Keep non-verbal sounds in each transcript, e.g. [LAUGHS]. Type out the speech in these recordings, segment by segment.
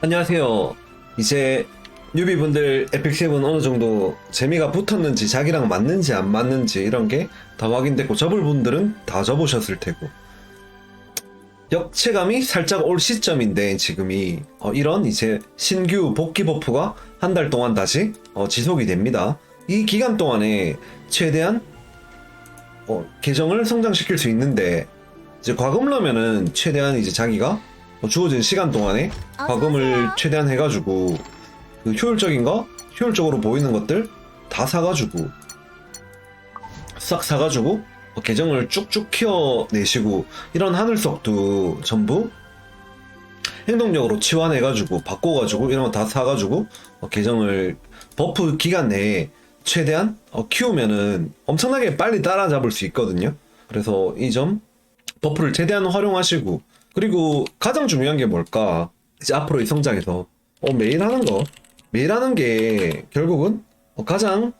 안녕하세요. 이제 뉴비분들 에픽7 어느 정도 재미가 붙었는지 자기랑 맞는지 안 맞는지 이런 게 다 확인됐고 접을 분들은 다 접으셨을 테고 역체감이 살짝 올 시점인데 지금이 어, 이런 이제 신규 복귀 버프가 한 달 동안 다시 어, 지속이 됩니다. 이 기간 동안에 최대한 어, 계정을 성장시킬 수 있는데 이제 과금러면은 최대한 이제 자기가 어, 주어진 시간 동안에 과금을 최대한 해가지고 그 효율적인 거, 효율적으로 보이는 것들 다 사가지고 싹 사가지고 어, 계정을 쭉쭉 키워내시고 이런 하늘석도 전부 행동력으로 치환해가지고 바꿔가지고 이런 거 다 사가지고 어, 계정을 버프 기간 내에 최대한 어, 키우면은 엄청나게 빨리 따라잡을 수 있거든요. 그래서 이 점 버프를 최대한 활용하시고 그리고 가장 중요한 게 뭘까? 이제 앞으로의 성장에서. 어, 매일 하는 거. 매일 하는 게 결국은 어, 가장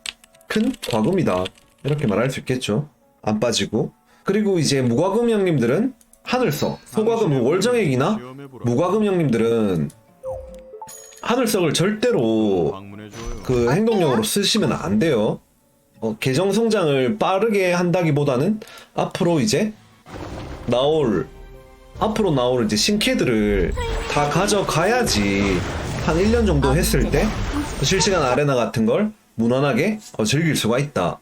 큰 과금이다. 이렇게 말할 수 있겠죠. 안 빠지고. 그리고 이제 무과금 형님들은 하늘석, 소과금 월정액이나 무과금 형님들은 하늘석을 절대로 그 행동력으로 쓰시면 안 돼요. 어, 계정 성장을 빠르게 한다기보다는 앞으로 이제 나올 앞으로 나올 이제 신캐들을 다 가져가야지 한 1년 정도 했을 때 실시간 아레나 같은 걸 무난하게 어, 즐길 수가 있다.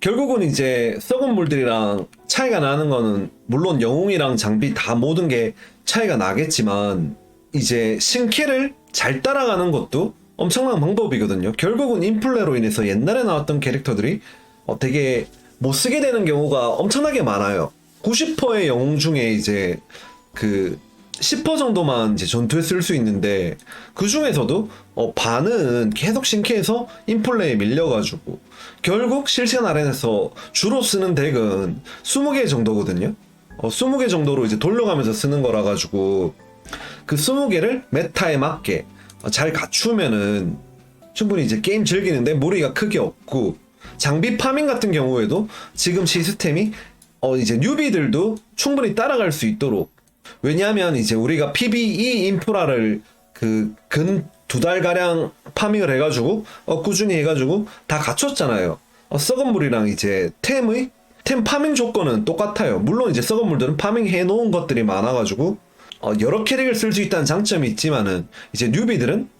결국은 이제 썩은 물들이랑 차이가 나는 거는 물론 영웅이랑 장비 다 모든 게 차이가 나겠지만 이제 신캐를 잘 따라가는 것도 엄청난 방법이거든요. 결국은 인플레로 인해서 옛날에 나왔던 캐릭터들이 어, 되게 못 쓰게 되는 경우가 엄청나게 많아요. 90%의 영웅 중에 이제 그 10% 정도만 이제 전투에 쓸 수 있는데 그 중에서도 어, 반은 계속 신캐에서 인플레에 밀려가지고 결국 실시간 아렌에서 주로 쓰는 덱은 20개 정도거든요. 어, 20개 정도로 이제 돌려가면서 쓰는 거라 가지고 그 20개를 메타에 맞게 어, 잘 갖추면은 충분히 이제 게임 즐기는데 무리가 크게 없고 장비 파밍 같은 경우에도 지금 시스템이 어 이제 뉴비들도 충분히 따라갈 수 있도록 왜냐하면 이제 우리가 PBE 인프라를 그 근 두 달 가량 파밍을 해가지고 어 꾸준히 해가지고 다 갖췄잖아요. 어, 썩은 물이랑 이제 템의 템 파밍 조건은 똑같아요. 물론 이제 썩은 물들은 파밍 해 놓은 것들이 많아가지고 어, 여러 캐릭을 쓸 수 있다는 장점이 있지만은 이제 뉴비들은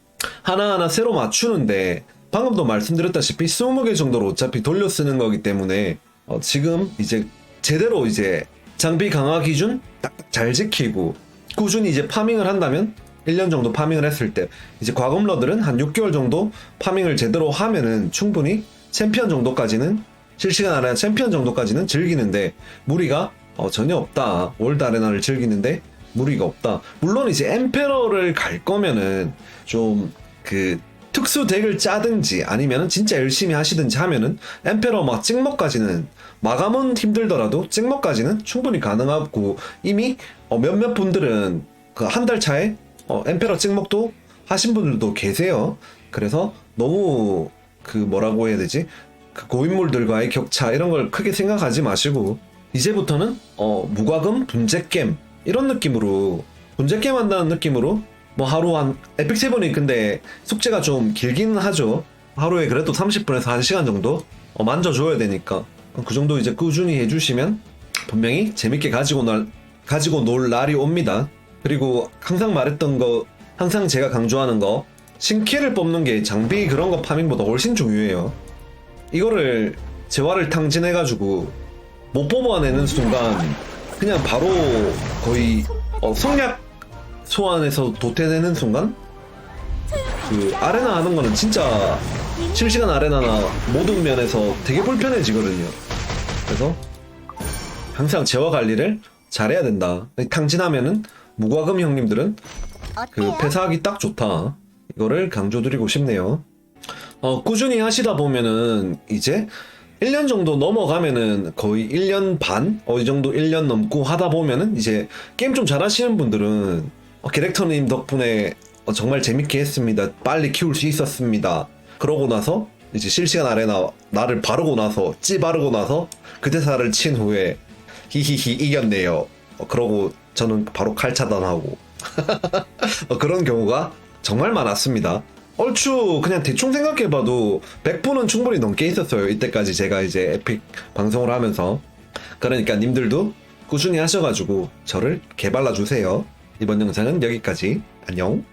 하나하나 새로 맞추는데 방금도 말씀드렸다시피 20개 정도로 어차피 돌려 쓰는 거기 때문에 어, 지금 이제 제대로 이제 장비 강화 기준 딱딱 잘 지키고 꾸준히 이제 파밍을 한다면 1년 정도 파밍을 했을 때 이제 과금러들은 한 6개월 정도 파밍을 제대로 하면은 충분히 챔피언 정도까지는 실시간 아레나 챔피언 정도까지는 즐기는데 무리가 어, 전혀 없다. 월드 아레나를 즐기는데 무리가 없다. 물론 이제 엠페러를 갈 거면은 좀그 특수 덱을 짜든지 아니면은 진짜 열심히 하시든지 하면은 엠페러 막 찍먹까지는 마감은 힘들더라도 찍먹까지는 충분히 가능하고 이미 어, 몇몇 분들은 그 한 달 차에 어, 엠페러 찍먹도 하신 분들도 계세요. 그래서 너무 그 뭐라고 해야 되지? 그 고인물들과의 격차 이런 걸 크게 생각하지 마시고 이제부터는 어 무과금 분재겜 이런 느낌으로 분재겜 한다는 느낌으로 뭐 하루 한 에픽 세븐이 근데 숙제가 좀 길기는 하죠. 하루에 그래도 30분에서 1시간 정도? 어, 만져줘야 되니까. 그 정도 이제 꾸준히 해주시면 분명히 재밌게 가지고 날 가지고 놀 날이 옵니다. 그리고 항상 말했던 거 항상 제가 강조하는 거 신캐를 뽑는 게 장비 그런 거 파밍보다 훨씬 중요해요. 이거를 재화를 탕진해가지고 못 뽑아내는 순간 그냥 바로 거의 어, 성약 소환해서 도태되는 순간 그 아레나 하는 거는 진짜 실시간 아레나나 모든 면에서 되게 불편해지거든요. 그래서 항상 재화 관리를 잘해야 된다. 탕진하면은 무과금 형님들은 그 폐사하기 딱 좋다. 이거를 강조드리고 싶네요. 어, 꾸준히 하시다 보면은 이제 1년 정도 넘어가면은 거의 1년 반? 어, 이 정도 1년 넘고 하다 보면은 이제 게임 좀 잘하시는 분들은 어, 디렉터님 덕분에 어, 정말 재밌게 했습니다. 빨리 키울 수 있었습니다. 그러고 나서 이제 실시간 아레나 나를 바르고 나서 찌 바르고 나서 그 대사를 친 후에 히히히 이겼네요. 어, 그러고 저는 바로 칼 차단하고 [LAUGHS] 어, 그런 경우가 정말 많았습니다. 얼추 그냥 대충 생각해봐도 100분은 충분히 넘게 있었어요. 이때까지 제가 이제 에픽 방송을 하면서 그러니까 님들도 꾸준히 하셔가지고 저를 개발라 주세요. 이번 영상은 여기까지. 안녕.